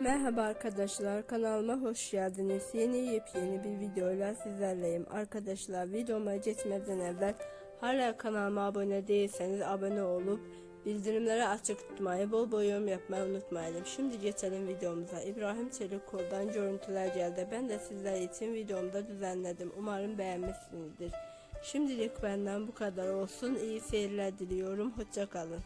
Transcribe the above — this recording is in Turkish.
Merhaba arkadaşlar kanalıma hoş geldiniz. Yeni yepyeni bir videoyla sizlerleyim. Arkadaşlar videoma geçmeden evvel hala kanalıma abone değilseniz abone olup bildirimleri açık tutmayı bol bol yorum yapmayı unutmayalım. Şimdi geçelim videomuza. İbrahim Çelikol'dan görüntüler geldi. Ben de sizler için videomda düzenledim. Umarım beğenmişsinizdir. Şimdilik benden bu kadar olsun. İyi seyirler diliyorum. Hoşçakalın.